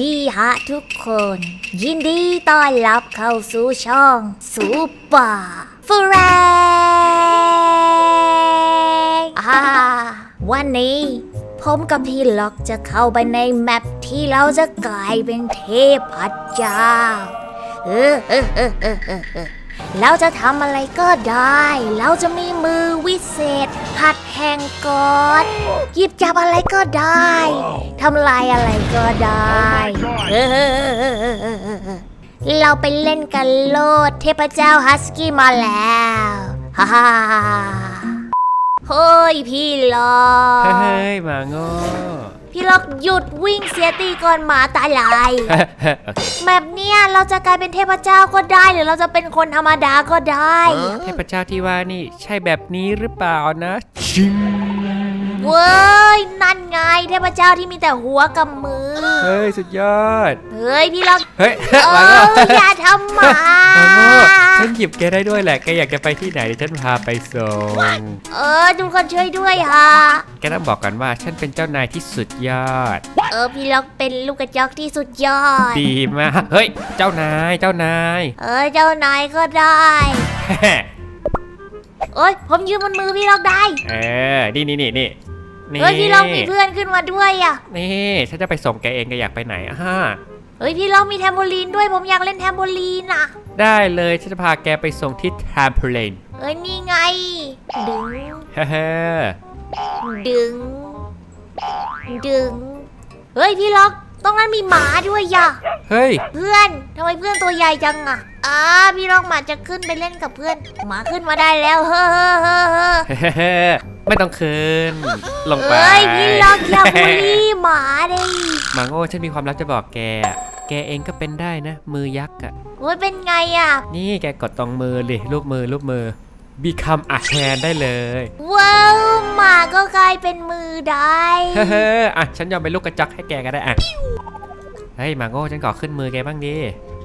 ดีฮะทุกคน ยินดีต้อนรับเข้าสู่ช่องซูเปอร์ฟรนวันนี้ ผมกับพี่ล็อกจะเข้าไปในแมปที่เราจะกลายเป็นเทพเจ้าเออเออเออเออเออ เออเราจะทำอะไรก็ได้ เราจะมีมือวิเศษ หัดแห่งกอดหยิบจับอะไรก็ได้ทำลายอะไรก็ได้เออเออเออเออเออเออเออเราไปเล่นกันโลดเทพเจ้าฮัสกี้มาแล้วฮ่าฮ่าฮ่าเฮ้ยพี่ล็อกเฮ้ยหมาโง่ พี่ล็อกหยุดวิ่งเสียตีก่อนหมาตายลายโอเคแบบเนี้ยเราจะกลายเป็นเทพเจ้าก็ได้ หรือเราจะเป็นคนธรรมดาก็ได้ เทพเจ้าที่ว่านี่ใช่แบบนี้หรือเปล่านะ ชิง เว้ย นั่นไงเทพเจ้าที่มีแต่หัวกับมือ เฮ้ย สุดยอด เฮ้ย พี่ล็อกเฮ้ยเอหมาโง่ออย่าทำหมาหมาโง่ฉันหยิบแกได้ด้วยแหละ แกอยากจะไปที่ไหนเดี๋ยวฉันพาไปส่ง เออทุกคนช่วยด้วยฮะ แกต้องบอกกันว่าฉันเป็นเจ้านายที่สุดยอด เออ พี่ล็อกเป็นลูกกระจอกที่สุดยอด ดีมาก เฮ้ย เจ้านาย เจ้านาย เออ เจ้านายก็ได้เอ้ย ผมยืนบนมือพี่ล็อกได้ เออ นี่นี่นี่นี่ นี่เฮ้ยพี่ล็อกมีเพื่อนขึ้นมาด้วยอะนี่ฉันจะไปส่งแกเองแกอยากไปไหนอ่าเฮ้ยพี่ล็อกมีแทมโบลีนด้วยผมอยากเล่นแทมโบลีนอะ ได้เลยฉันจะพาแกไปส่งที่ทามเพลนเอ้ยนี่ไง ดึง เฮ้อดึง ดึง เฮ้ยพี่ล็อกตรงนั้นมีหมาด้วยย่ะเฮ้ย เพื่อนทำไมเพื่อนตัวใหญ่จังอะอ่าพี่ล็อกหมาจะขึ้นไปเล่นกับเพื่อน หมาขึ้นมาได้แล้ว เฮ้อเฮ้อเฮ้อเฮ้อ ไม่ต้องคืนลงไปเฮ้ยพี่ล็อกอย่าบูลลี่หมาดิหมาโง่ฉันมีความลับจะบอกแกอะแกเองก็เป็นได้นะ มือยักษ์อะโอ้ยเป็นไงอะนี่แกกดตรงมือเลยรูปมือรูปมือ become a hand ได้เลย ว้าวหมาก็กลายเป็นมือได้ เฮ้ออะฉันยอมเป็นลูกกระจอกให้แกก็ได้อะ เฮ้ยหมาโง่ฉันขอขึ้นมือแกบ้างดิ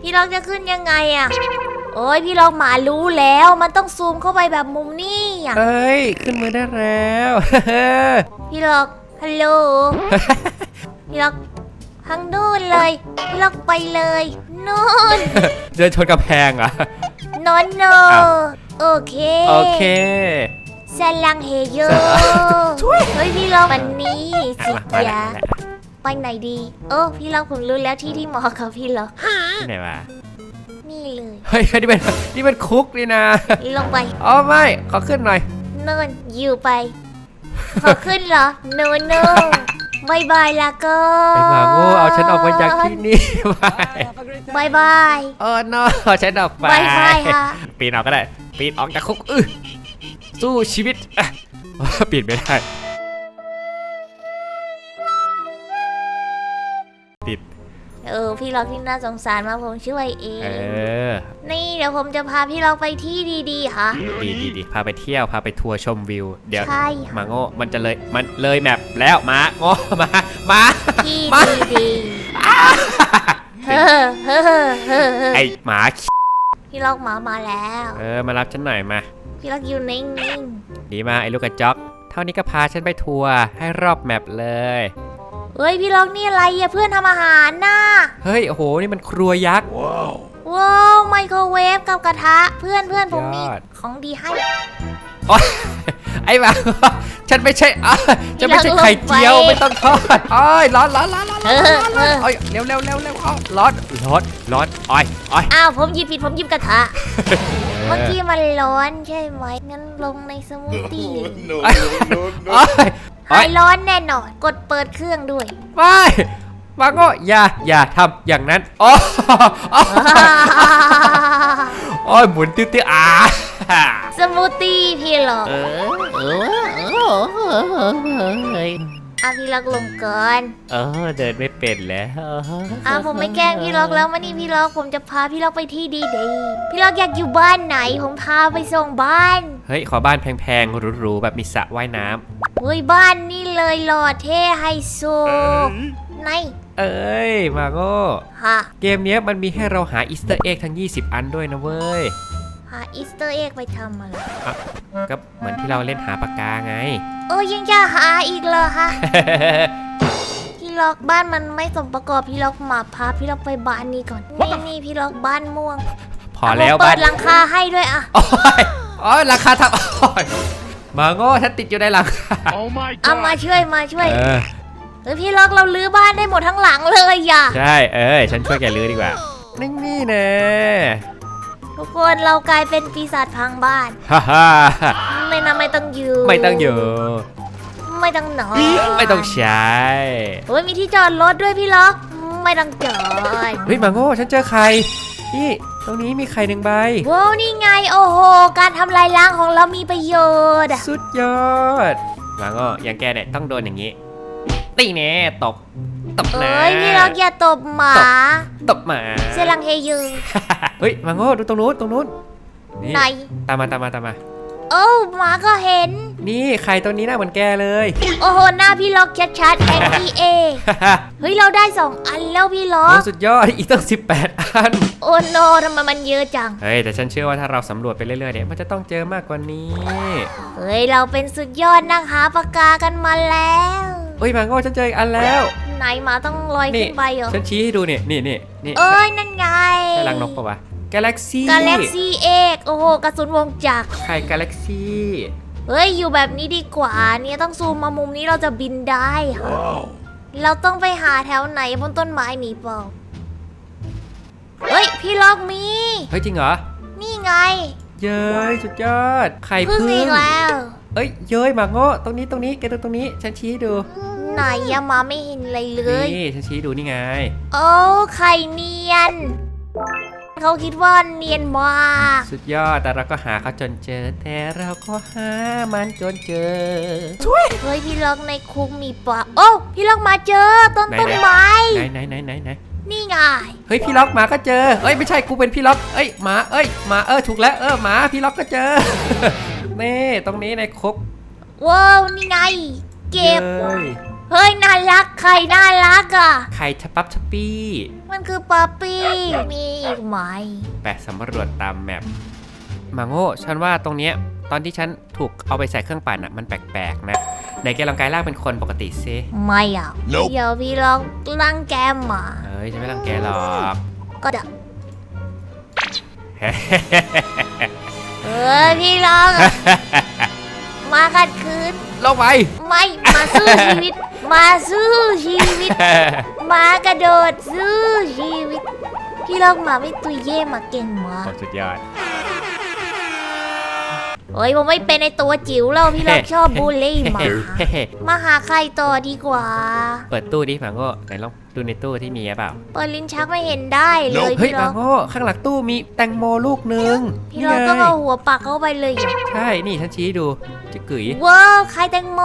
พี่ล็อกจะขึ้นยังไงอะ โอ้ยพี่ล็อกหมารู้แล้วมันต้องซูมเข้าไปแบบมุมนี่อะเอ้ย ขึ้นมือได้แล้ว พี่ล็อกฮัลโหล พี่ล็อกทางนู่นเลย พี่ล็อกไปเลยนู่นเดินชนกำแพงเหรอะ นอนโนอ้าว โอเคโอเค สลังเฮโยเฮ้ยพี่ล็อกวันนี้สิอะมามาจ๊ะแล้วไปไหนดี โอ้พี่ล็อกผมรู้แล้วที่ที่เหมาะกับพี่ล็อกที่ไหนวะ นี่เลย เฮ้ยนี่เป็นนี่เป็นคุกนี่นะลงไปอ๋อไม่ขอขึ้นหน่อยนู่นอยู่ไป ขอขึ้นเหรอโนโนบายบายละก็ไอ้หมาโง่เอาฉันออกมาจากที่นี่ไปบายบายเออ no เอาฉันออกไปบายบายค่ะปีนออกก็ได้ ปีนออกจากคุกอื้อสู้ชีวิตอะปีนไม่ได้ เออพี่ล็อกที่น่าสงสารมากผมช่วยเอเองอนี่เดี๋ยวผมจะพาพี่ล็อกไปที่ดีๆค่ะ ดีดีดีพาไปเที่ยวพาไปทัวร์ชมวิว เดี๋ยวใช่หค่ะ มาโง่มันจะเลยมันเลยแมปแล้วหมาโง่มามาที่มาดีๆเฮ้อเฮ้อเฮ้อเฮ้อไอหมาพี่ล็อกหมามาแล้ว เออมารับฉันหน่อยมา พี่ล็อกอยู่นิ่งดีมากไอ้ลูกกระจอกเท่านี้ก็พาฉันไปทัวร์ให้รอบแมปเลยๆ เฮ้ยพี่ล็อกนี่อะไรอะเพื่อนทำอาหารน่ะเฮ้ย โอ้โห นี่มันครัวยักษ์ ว้าวไมโครเวฟกับกระทะเพื่อนเพื่อนผมมียอด ของดีให้ โอ๊ยไอ้หมาฉันไม่ใช่อ้าวฉันไม่ใช่ไข่เจียว ไม่ต้องทอดโอ้ยร้อนร้อนร้อนร้อนร้อนร้อนร้อนโอ้ยเร็วเร็วเร็วเร็วเอาร้อนร้อนร้อนโอ้ยโอ้ยอ้าวผมหยิบผิดผมหยิบกระทะ เมื่อกี้มันร้อนใช่ไหมงั้นลงในสมูทตี้เลย no, no, no, โอ้ยโอ้ หายยร้อนแน่นอน กดเปิดเครื่องด้วยไม่มาโง่อย่าอย่าทำอย่างนั้นโอ้โอ้ยหมุนติ้วติ้วอ่าสมูทตี้พี่ล็อกเออเออเออ เอออะพี่ล็อกลงก่อนเออเดินไม่เป็นแล้วอะผมไม่แกล้งพี่ล็อกแล้วมานี่พี่ล็อกผมจะพาพี่ล็อกไปที่ดีดีพี่ล็อกอยากอยู่บ้านไหนผมพาไปส่งบ้าน เฮ้ยขอบ้านแพงๆหรูๆแบบมีสระว่ายน้ำเฮ้ยบ้านนี่เลยหล่อเท่ไฮโซไหนเอ้ยมาโง่ฮะเกมเนี้ยมันมีให้เราหาอีสเตอร์เอ็กทั้ง 20 อันด้วยนะเว้ยหาอีสเตอร์เอ็กไปทำอะไรก็เหมือนที่เราเล่นหาปากกาไง โอ้ยังจะหาอีกเหรอฮะพี่ล็อกบ้านมันไม่สมประกอบพี่ล็อกมาพาพี่ล็อกไปบ้านนี้ก่อนนี่นี่พี่ล็อกบ้านม่วงพอแล้วเาเปิบ้าดนหลังคาให้ด้วยอะโอ้ยโอ้ยราคาทับโอ้ยมาโง่ฉันติดอยู่ในหลังคา Oh my เอามา god! ช่วยมาช่วยเออเฮ้ยพี่ล็อกเราลื้อบ้านได้หมดทั้งหลังเลยอย่าใช่เออฉันช่วยแกลื้อดีกว่านี่นี่นะ ทุกคนเรากลายเป็นปีศาจพังบ้าน ฮ่าฮ่าไม่นะไม่ต้องอยู่ไม่ต้องอยู่ ไม่ต้องนอนไม่ต้องใช้ โอ้ยมีที่จอดรถด้วยพี่ล็อก ไม่ต้องจอดเฮ้ยมาโง่ฉันเจอใคร นี่ตรงนี้มีไข่หนึ่งใบ ว้าวนี่ไงโอ้โห การทำลายล้างของเรามีประโยชน์อะสุดยอดมาโง่อย่างแกเนี่ยต้องโดนอย่างนี้ตีแน่ตบ ตบนะเอ้ยพี่ล็อกอย่าตบหมาตบหมาเซรังเฮยูเฮ้ยมาโง่ดูตรงนู้นตรงนู้นนี่ไหนตามมาตามมาตามมา โอ้หมาก็เห็น นี่ไข่ตัวนี้หน้าเหมือนแกเลย โอ้โหหน้าพี่ล็อกชัดๆ N E A เฮ้ยเราได้สองอันแล้วพี่ล็อโอ้กสุดยอดอีกตั้ง18 อัน โอ้โนทำไมมันเยอะจัง เฮ้ยแต่ฉันเชื่อว่าถ้าเราสำรวจไปเรื่อยๆเนี่ยมันจะต้องเจอมากกว่านี้ เฮ้ยเราเป็นสุดยอดนักหาปากกากันมาแล้ว เฮ้ยมาโง่ฉันเจออีกอันแล้ว ไหนหมาต้องลอยนี่ขึ้นไปเหรอฉันชี้ให้ดูเนี่ยนี่นี่นี่เอ้ยนั่นไงใช่รังนกปะวะกาแล็กซี่กาแล็กซี่เอกโอ้โหกระสุนวงจักรไข่กาแล็กซี่เฮ้ยอยู่แบบนี้ดีกว่าเนี่ยต้องซูมมามุมนี้เราจะบินได้ค่ะเราต้องไปหาแถวไหนบนต้นไม้มีเปล่าเฮ้ยพี่ล็อกมีเฮ้ยจริงเหรอนี่ไง เย้ยสุดยอดไข่พึ่งพึ่อีงกแล้ว เอ้ยเย้ยมาโง่ตรงนี้ตรงนี้แกดูตรงนี้ฉันชี้ให้ดูไหนอะหมาไม่เห็นอะไรเลยนี่ฉันชี้ให้ดูนี่ไง โอ้ไข่เนียน เขาคิดว่าเนียนมากสุดยอดแต่เราก็หาเขาจนเจอ แต่เราก็หามันจนเจอ เฮ้ยพี่ล็อกในคุกมีปลาโอ้พี่ล็อกมาเจอต้นไหนต้นไหนไม้ไหนไหนไหนไหนไหนนี่ไงเฮ้ยพี่ล็อกหมาก็เจอเอ้ยไม่ใช่กูเป็นพี่ล็อกเอ้ยหมาเอ้ยหมาเออถูกแล้วเออหมาพี่ล็อกก็เจอ นี่ตรงนี้ในคุกว้าวนี่ไง เก็บย้ยเฮ้ยน่ารักไข่น่ารักอะ ไข่ชะปับชะปี้มันคือป๊อปปี้ มีอีกไหม แปะสำรวจตามแมปมาโง่ฉันว่าตรงเนี้ยตอนที่ฉันถูกเอาไปใส่เครื่องปั่นอะมันแปลกๆนะไหนแกลองกายร่างเป็นคนปกติซิไม่อะ Nope เดี๋ยวพี่ล็อกรังแกมหมา เอ้ยฉันไม่รังแกหรอก ก็เดะ เฮ้ยพี่ล็อกอะมาขัดคืน ลงไป ไม่มาสู้ชีวิต มาสู้ชีวิต มากระโดดสู้ชีวิต พี่ล็อกหมาไม่ตุยเย่หมาเก่งมากโอ้สุดยอด เฮ้ยผมไม่เป็นในตัวจิ๋วแล้วพี่ล็อกชอบบูลลี่หมาเฮ้ๆมาหาใครต่อดีกว่า เปิดตู้ดิหมาโง่ไหนลองดูในตู้ที่มีหรือเปล่า เปิดลิ้นชักไม่เห็นได้เลยเฮ้ยพี่หล็มาอกโง่ข้างหลังตู้มีแตงโมลูกหนึงพี่ล็อกนี่ไงต้องเอาหัวปักเข้าไปเลยใช่นี่ฉันชี้ให้ดูจะกึ๋ยว้าวใครแตงโม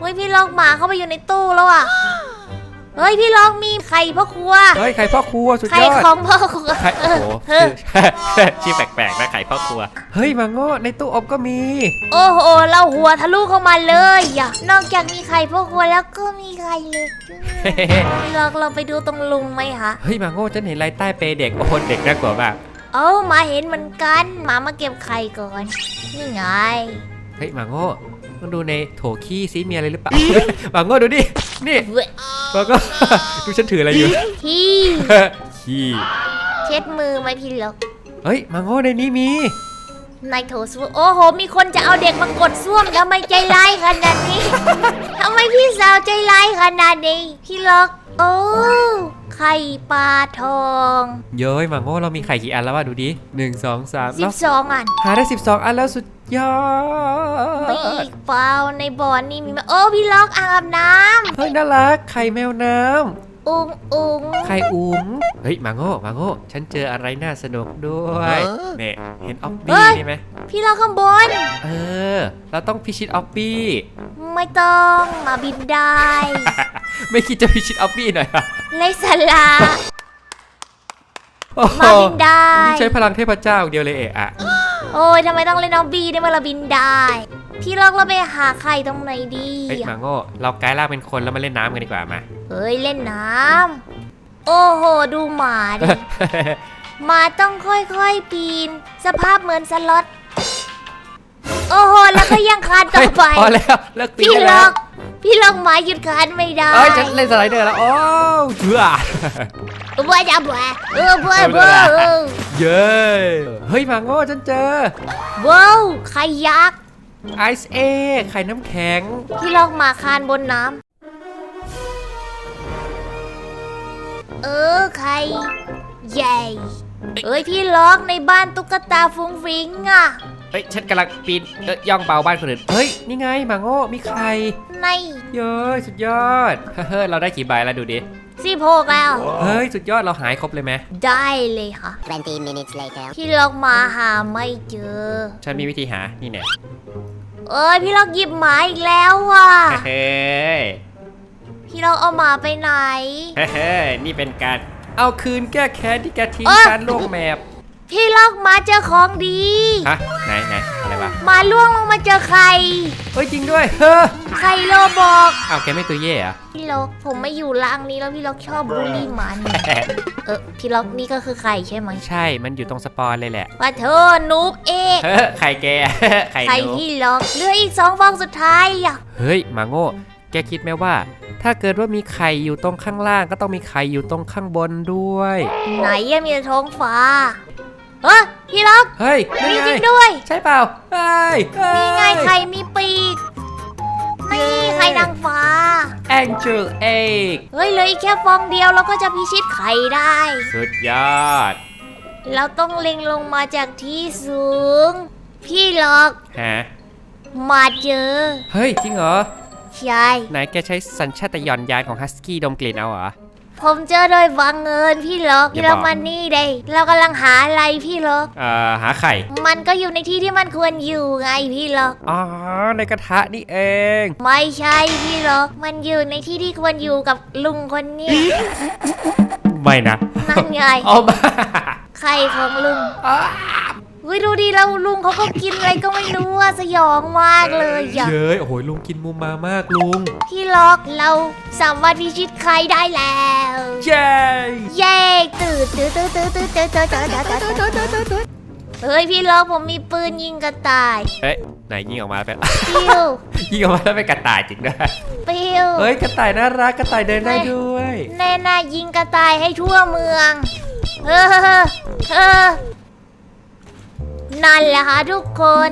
เฮ้ยพี่ล็อกหมาเข้าไปอยู่ในตู้แล้วอะ เฮ้ยพี่ล็อกมีไข่พ่อครัว เฮ้ยไข่พ่อครัวสุดไข่ยอดของพ่อครัว ไข่โอ้โหเออ ชื่อ ชื่อแปลกๆนะไข่พ่อครัว เฮ้ยหมาโง่ในตู้อบก็มี โอ้โห เราหัวทะลุเข้ามาเลยอะนอกจากมีไข่พ่อครัวแล้วก็มีไข่เล็กด้วยเราเราไปดูตรงลุงไหมคะเฮ้ยหมาโง่ฉันเห็นอะไรใต้เปรย์เด็กโอ้โหเด็กน่ากลัวมากเอ้าหมาเห็นเหมือนกันหมามาเก็บไข่ก่อน นี่ไง เฮ้ยหมาโง่ ต้องดูในโถขี้ซิมีอะไรหรือเปล่าหมาโง่ดูดิ นี่เว้ยหมาโง่ดูฉันถืออะไรอยู่ที่ขี้เช็ดมือไหมพี่ล็อกเฮ้ยหมาโง่ในนี้มีในโถส้วมโอ้โห มีคนจะเอาเด็กมากดส้วมทำไมใจร้ายขนาดนี้ทำไมพี่สาวใจร้ายขนาดนี้ พี่ล็อก โอ้ไข่ปลาทอง เย้ยหมาโง่เรามีไข่กี่อันแล้ววะดูดิหนึ่งสองสามสิแล้วบสองอัน หาได้สิบสองอันแล้วสุด ยอไปดอีกเปล่าในบ่อนี่มีไหมโอ้พี่ล็อกอ่างอาบน้เฮ้ยน่ารักไข่แมวน้ำำอุงอุงไข่อุ๋งเฮ้ยหมาโง่หมาโง่ฉันเจออะไรน่าสนุกด้วยเนี่ยเห็นออฟบี้นี่ไหมพี่ล็อกข้างบน เออ เราต้องพิชิตออฟบี้ ไม่ต้องมาบินได้ ไม่คิดจะพิชิตออฟบี้หน่อยเหรอเลยสลาโอ้โหมาบินได้ นี่ใช้พลังเทพเจ้าอย่างเดียวเลยเอะอะ โอ้ยทำไมต้องเล่นน้องบีได้เมื่อเราบินได้ พี่ล็อกเราไปหาไข่ตรงไหนดีเฮ้ยหมาอะโง่เรากลายร่างเป็นคนแล้วมาเล่นน้ำกันดีกว่ามา เฮ้ยเล่นน้ำโอ้โหดูหมาดิหมาต้องค่อยๆปีน สภาพเหมือนสล็อตโอ้โหแล้วก็ยังคานต่อไปเฮ้ยพอแล้วเลิกปีพี่นล็แล้อวกพี่ลองมาหยุดคันไม่ได้เอ้ยฉันเล่นสไลเดอร์แล้วโอ้เชื่อว่าจะแหวะเออเบ้อเบ้อเออ เย้เฮ้ยมาโง่ฉันเจอว้าวไข่ยักษ์ไอซ์เอไข่น้ำแข็งพี่ลองมาคานบนน้ำเออไข่ใหญ่เอ้ยพี่ล็อกในบ้านตุ๊กตาฟุ้งฟิ้งอะเฮ้ยฉันกำลังปีนเอ้ยย่องเบาบ้านคนอื่นเฮ้ยนี่ไงมาโง่มีไข่ในเย้ยสุดยอดเฮ้ยเราได้กี่ใบแล้วดูดิ สิบหกแล้ว เฮ้ย สุดยอดเราหายครบเลยไหมได้เลยค่ะ 20 minutes later. พี่ล็อกมาหาไม่เจอ ฉันมีวิธีหา นี่แน่เอ้ยพี่ล็อกหยิบหมาอีกแล้วอะ เฮ้ยพี่ล็อกเอาหมาไปไหน เฮ้ยนี่เป็นการเอาคืนแก้แค้นที่แกทิ้งเอ้ยการโลกแมพ พี่ล็อกมาเจอของดี ฮะไหนไหนอะไรวะหมาล่วงลงมาเจอไข่เฮ้ยจริงด้วยเฮ้อไข่โลบอกเอาแกไม่ตัวเย่เหรอะ พี่ล็อกผมไม่อยู่ล่างนี้แล้วพี่ล็อกชอบบูลลี่หมัน เออพี่ล็อกนี่ก็คือไข่ใช่ไหมใช่มันอยู่ตรงสปอนเลยแหละว่าเธอนูบเอกเฮ้อไข่แกไข่ไข่หนูพี่ล็อกเหลืออีกสองฟองสุดท้ายอะเฮ้ยหมาโง่ แกคิดไหมว่า ถ้าเกิดว่ามีไข่อยู่ตรงข้างล่าง ก็ต้องมีไข่อยู่ตรงข้างบนด้วย ไหนยังมีแต่ท้องฟ้า เออพี่ล็อกเฮ้ยมีนี่จไงริงด้วยใช่เปล่าเฮ้ยเฮ้ย นี่ไงไข่มีปีก นี่ไข่นางฟ้า Angel Egg เฮ้ยเหลืออีกแค่ฟองเดียวเราก็จะพิชิตไข่ได้ สุดยอดเราต้องเล็งลงมาจากที่สูง พี่ล็อกฮะมาเจอ เฮ้ย จริงเหรอ ใช่ ไหนแกใช้สัญชาตญาณยานของฮัสกี้ดมกลิ่นเอาเหรอ ผมเจอโดยบังเอิญพี่ล็อกอย่าพี่ล็อกบอกมานี่เด้เรากำลังหาอะไรพี่ล็อกเอ่อหาไข่มันก็อยู่ในที่ที่มันควรอยู่ไงพี่ล็อกอ๋อในกระทะนี่เอง ไม่ใช่พี่ล็อกมันอยู่ในที่ที่ควรอยู่กับลุงคนเนี้ยไม่นะนั่นไงเอามาไข่ของลุงอ้า เฮ้ยดูดีแล้วลุงเขาก็กินอะไรก็ไม่รู้อะสยองมากเลยอะเย้ยโอ้โหลุงกินมูมามากลุง พี่ล็อกเราสามารถพิชิตไข่ได้แล้ว เย้เย้ตื่นตื่นตื่นตื่นตื่นตื่นตื่นตื่นตื่นตื่นเฮ้ยพี่ล็อกผมมีปืนยิงกระต่ายเฮ้ยไหนยิงออกมาแล้วเป็น ปิ้วยิงออกมาแล้วเป็นกระต่ายจริงด้วยปิ้วเฮ้ยกระต่ายน่ารักกระต่ายเดินได้ด้วย แน่น่ายิงกระต่ายให้ทั่วเมืองเออเออ นั่นแหละค่ะทุกคน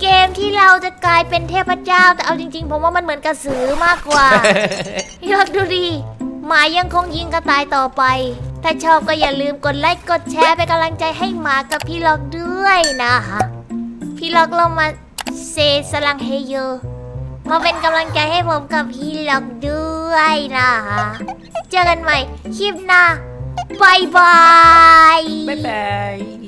เกมที่เราจะกลายเป็นเทพเจ้า แต่เอาจริงๆ ผมว่ามันเหมือนกระสือมากกว่าพี่ล็อกดูดิหมายังคงยิงกระต่ายต่อไป ถ้าชอบก็อย่าลืมกดไลค์กดแชร์เป็นกำลังใจให้หมากับพี่ล็อกด้วยนะคะพี่ล็อกลงมาเซสลังเฮโยมาเป็นกำลังใจให้ผมกับพี่ล็อกด้วยนะคะเจอกันใหม่คลิปหน้าบายบาย บ๊ายบาย